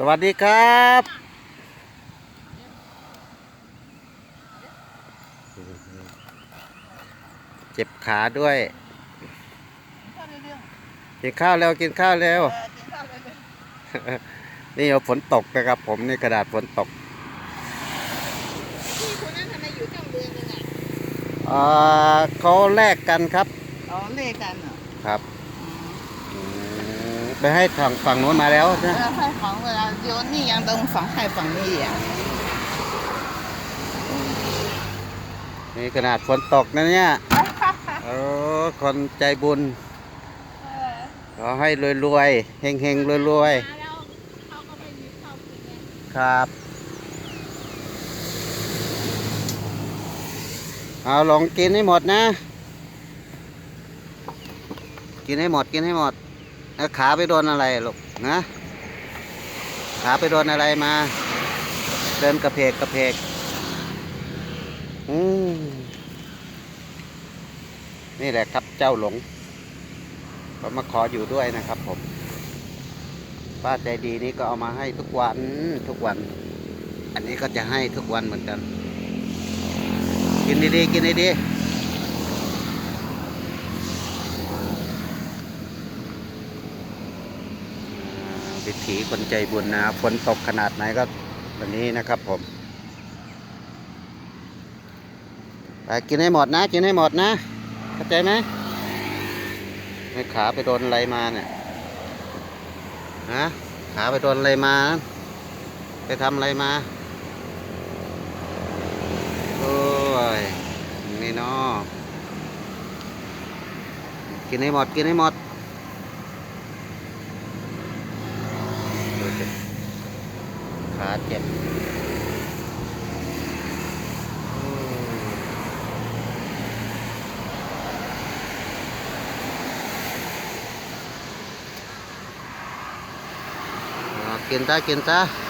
สวัสดีครับ เจ็บขาด้วยกินข้าวเร็วกินข้าวเร็วนี่เอาฝนตกนะครับ ผมนี่กระดาษฝนตกพี่คนนั้นทำไมอยู่ตั้งเดือนหนึงอะอ่าเขาแลกกันครับอ๋อเลขกันเหรอครับอืมไป ให้ทางฝั่งโน้นมาแล้วใช่ไหมเวลาให้ของเวลาโยนนี่ยังต้องฝังให้ฝั่งนี้อะนี่ขนาดฝนตกนะเนี่ยโอ้คนใจบุญ ขอให้รวยๆเฮงเฮงๆรวยๆครับ เอาลองกินให้หมดนะ กินให้หมดกินให้หมด แล้วขาไปโดนอะไรลูกนะขาไปโดนอะไรมา เดินกระเพกกระเพกอืมนี่แหละครับเจ้าหลงก็มาขออยู่ด้วยนะครับผมป้าใจดีนี่ก็เอามาให้ทุกวันทุกวัน อันนี้ก็จะให้ทุกวันเหมือนกัน กินดีๆกินดีๆ วิถีคนใจบุญนะฝนตกขนาดไหนก็แบบนี้นะครับผมไปกินให้หมดนะ กินให้หมดนะ เข้าใจไหมไม่ขาไปโดนอะไรมาเนี่ยฮะขาไปโดนอะไรมา ไปทำอะไรมา โอ้ยนี่เนาะกินให้หมด กินให้หมดสิ ขาเ